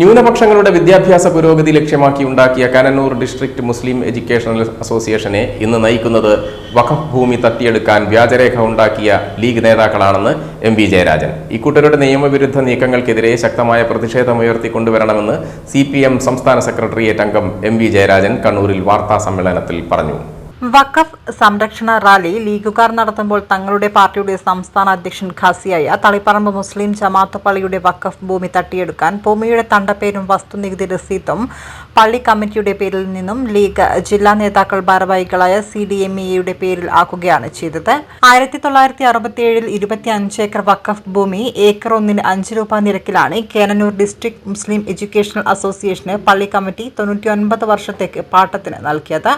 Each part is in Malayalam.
ന്യൂനപക്ഷങ്ങളുടെ വിദ്യാഭ്യാസ പുരോഗതി ലക്ഷ്യമാക്കി ഉണ്ടാക്കിയ കനന്നൂർ ഡിസ്ട്രിക്ട് മുസ്ലിം എഡ്യൂക്കേഷണൽ അസോസിയേഷനെ ഇന്ന് നയിക്കുന്നത് വഖഫ് ഭൂമി തട്ടിയെടുക്കാൻ വ്യാജരേഖ ഉണ്ടാക്കിയ ലീഗ് നേതാക്കളാണെന്ന് എം വി ജയരാജൻ. ഇക്കൂട്ടരുടെ നിയമവിരുദ്ധ നീക്കങ്ങൾക്കെതിരെ ശക്തമായ പ്രതിഷേധമുയർത്തിക്കൊണ്ടുവരണമെന്ന് സി പി എം സംസ്ഥാന സെക്രട്ടേറിയറ്റ് അംഗം എം വി ജയരാജൻ കണ്ണൂരിൽ വാർത്താ സമ്മേളനത്തിൽ പറഞ്ഞു. വഖഫ് സംരക്ഷണ റാലി ലീഗുകാർ നടത്തുമ്പോൾ തങ്ങളുടെ പാർട്ടിയുടെ സംസ്ഥാന അധ്യക്ഷൻ ഖാസിയായ തളിപ്പറമ്പ് മുസ്ലിം ജമാഅത്ത് പള്ളിയുടെ വഖഫ് ഭൂമി തട്ടിയെടുക്കാൻ ഭൂമിയുടെ തണ്ടപ്പേരും വസ്തുനികുതി രസീതും പള്ളി കമ്മിറ്റിയുടെ പേരിൽ നിന്നും ലീഗ് ജില്ലാ നേതാക്കൾ ഭാരവാഹികളായ സി ഡി എം ഇയുടെ പേരിൽ ആക്കുകയാണ് ചെയ്തത്. ആയിരത്തി തൊള്ളായിരത്തി അറുപത്തിയേഴിൽ ഇരുപത്തി അഞ്ച് ഏക്കർ വഖഫ് ഭൂമി ഏക്കർ ഒന്നിന് അഞ്ച് രൂപ നിരക്കിലാണ് കേനന്നൂർ ഡിസ്ട്രിക്ട് മുസ്ലിം എഡ്യൂക്കേഷണൽ അസോസിയേഷന് പള്ളി കമ്മിറ്റി തൊണ്ണൂറ്റി ഒൻപത് വർഷത്തേക്ക് പാട്ടത്തിന് നൽകിയത്.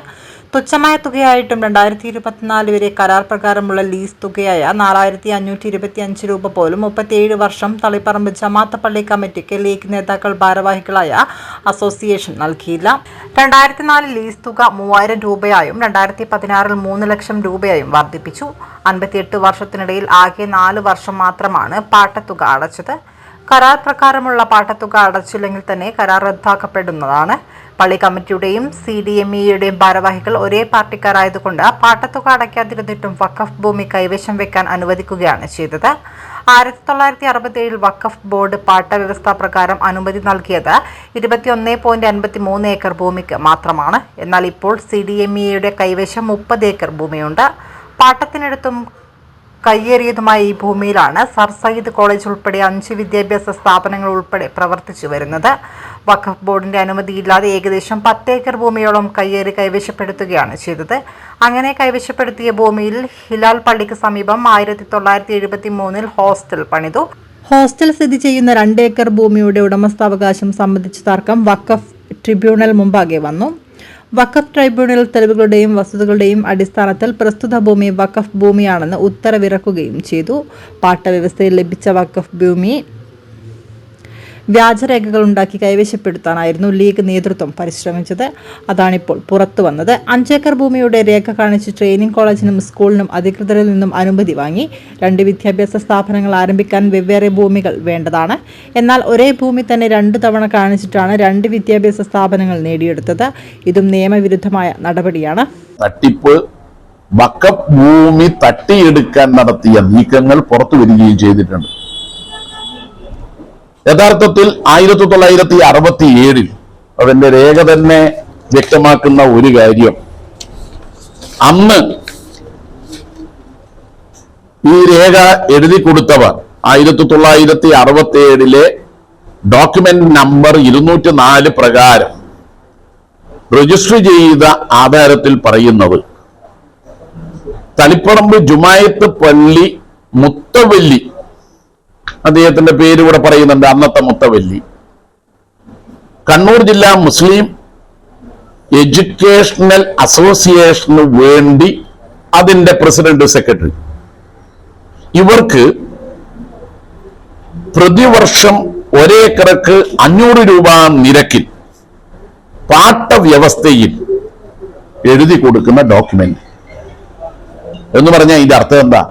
തുച്ഛമായ തുകയായിട്ടും രണ്ടായിരത്തി ഇരുപത്തിനാല് വരെ കരാർ പ്രകാരമുള്ള ലീസ് തുകയായ നാലായിരത്തി അഞ്ഞൂറ്റി ഇരുപത്തി അഞ്ച് രൂപ പോലും മുപ്പത്തിയേഴ് വർഷം തളിപ്പറമ്പ് ജമാത്തപ്പള്ളി കമ്മിറ്റിക്ക് ലീഗ് നേതാക്കൾ ഭാരവാഹികളായ അസോസിയേഷൻ നൽകിയില്ല. രണ്ടായിരത്തി നാല് ലീസ് തുക മൂവായിരം രൂപയായും രണ്ടായിരത്തി പതിനാറിൽ മൂന്ന് ലക്ഷം രൂപയായും വർദ്ധിപ്പിച്ചു. അൻപത്തിയെട്ട് വർഷത്തിനിടയിൽ ആകെ നാല് വർഷം മാത്രമാണ് പാട്ടത്തുക അടച്ചത്. കരാർ പ്രകാരമുള്ള പാട്ടത്തുക അടച്ചില്ലെങ്കിൽ തന്നെ കരാർ റദ്ദാക്കപ്പെടുന്നതാണ്. പള്ളി കമ്മിറ്റിയുടെയും സി ഡി എം ഇയുടെയും ഭാരവാഹികൾ ഒരേ പാർട്ടിക്കാരായതുകൊണ്ട് പാട്ടത്തുക അടയ്ക്കാതിരുന്നിട്ടും വഖഫ് ഭൂമി കൈവശം വെക്കാൻ അനുവദിക്കുകയാണ് ചെയ്തത്. ആയിരത്തി തൊള്ളായിരത്തി അറുപത്തി ഏഴിൽ വഖഫ് ബോർഡ് പാട്ട വ്യവസ്ഥ പ്രകാരം അനുമതി നൽകിയത് ഇരുപത്തിയൊന്ന് പോയിന്റ് അൻപത്തി മൂന്ന് ഏക്കർ ഭൂമിക്ക് മാത്രമാണ്. എന്നാൽ ഇപ്പോൾ സി ഡി എം ഇയുടെ കൈവശം മുപ്പത് ഏക്കർ ഭൂമിയുണ്ട്. പാട്ടത്തിനടുത്തും കയ്യേറിയതുമായ ഈ ഭൂമിയിലാണ് സർ സയ്യിദ് കോളേജ് ഉൾപ്പെടെ അഞ്ച് വിദ്യാഭ്യാസ സ്ഥാപനങ്ങൾ ഉൾപ്പെടെ പ്രവർത്തിച്ചു വരുന്നത്. വഖഫ് ബോർഡിന്റെ അനുമതിയില്ലാതെ ഏകദേശം പത്തേക്കർ ഭൂമിയോളം കയ്യേറി കൈവശപ്പെടുത്തുകയാണ് ചെയ്തത്. അങ്ങനെ കൈവശപ്പെടുത്തിയ ഭൂമിയിൽ ഹിലാൽ പള്ളിക്ക് സമീപം ആയിരത്തി തൊള്ളായിരത്തി എഴുപത്തി മൂന്നിൽ ഹോസ്റ്റൽ പണിതു. ഹോസ്റ്റൽ സ്ഥിതി ചെയ്യുന്ന രണ്ടേക്കർ ഭൂമിയുടെ ഉടമസ്ഥാവകാശം സംബന്ധിച്ച തർക്കം വഖഫ് ട്രിബ്യൂണൽ മുമ്പാകെ വന്നു. വഖഫ് ട്രൈബ്യൂണൽ തെളിവുകളുടെയും വസ്തുതകളുടെയും അടിസ്ഥാനത്തിൽ പ്രസ്തുത ഭൂമി വഖഫ് ഭൂമിയാണെന്ന് ഉത്തരവിറക്കുകയും ചെയ്തു. പാട്ടവ്യവസ്ഥയിൽ ലഭിച്ച വഖഫ് ഭൂമി വ്യാജരേഖകൾ ഉണ്ടാക്കി കൈവശപ്പെടുത്താനായിരുന്നു ലീഗ് നേതൃത്വം പരിശ്രമിച്ചത്. അതാണിപ്പോൾ പുറത്തു വന്നത്. അഞ്ചേക്കർ ഭൂമിയുടെ രേഖ കാണിച്ച് ട്രെയിനിങ് കോളേജിനും സ്കൂളിനും അധികൃതരിൽ നിന്നും അനുമതി വാങ്ങി. രണ്ട് വിദ്യാഭ്യാസ സ്ഥാപനങ്ങൾ ആരംഭിക്കാൻ വെവ്വേറെ ഭൂമികൾ വേണ്ടതാണ്. എന്നാൽ ഒരേ ഭൂമി തന്നെ രണ്ട് തവണ കാണിച്ചിട്ടാണ് രണ്ട് വിദ്യാഭ്യാസ സ്ഥാപനങ്ങൾ നേടിയെടുത്തത്. ഇതും നിയമവിരുദ്ധമായ നടപടിയാണ്. വക്കഫ് ഭൂമി തട്ടിയെടുക്കാൻ നടത്തിയ നീക്കങ്ങൾ പുറത്തു വരികയും ചെയ്തിട്ടുണ്ട്. യഥാർത്ഥത്തിൽ ആയിരത്തി തൊള്ളായിരത്തി അറുപത്തി ഏഴിൽ അതിന്റെ രേഖ തന്നെ വ്യക്തമാക്കുന്ന ഒരു കാര്യം. അന്ന് ഈ രേഖ എഴുതി കൊടുത്തവർ ആയിരത്തി തൊള്ളായിരത്തി അറുപത്തി ഏഴിലെ ഡോക്യുമെന്റ് നമ്പർ ഇരുന്നൂറ്റി നാല് പ്രകാരം രജിസ്റ്റർ ചെയ്ത ആധാരത്തിൽ പറയുന്നത് തളിപ്പറമ്പ് ജുമായത്ത് പള്ളി മുത്തവല്ലി അദ്ദേഹത്തിന്റെ പേര് ഇവിടെ പറയുന്നുണ്ട് അന്നത്തെ മുത്തവല്ലി. കണ്ണൂർ ജില്ലാ മുസ്ലിം എഡ്യൂക്കേഷണൽ അസോസിയേഷന് വേണ്ടി അതിന്റെ പ്രസിഡന്റ് സെക്രട്ടറി. ഇവർക്ക് പ്രതിവർഷം ഒരേക്കറക്ക് അഞ്ഞൂറ് രൂപ നിരക്കിൽ പാട്ടവ്യവസ്ഥയിൽ എഴുതി കൊടുക്കുന്ന ഡോക്യുമെന്റ്. എന്ന് പറഞ്ഞാൽ ഇതിന്റെ അർത്ഥം എന്താ?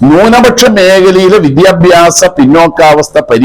ന്യൂനപക്ഷ മേഖലയിലെ വിദ്യാഭ്യാസ പിന്നോക്കാവസ്ഥ പരി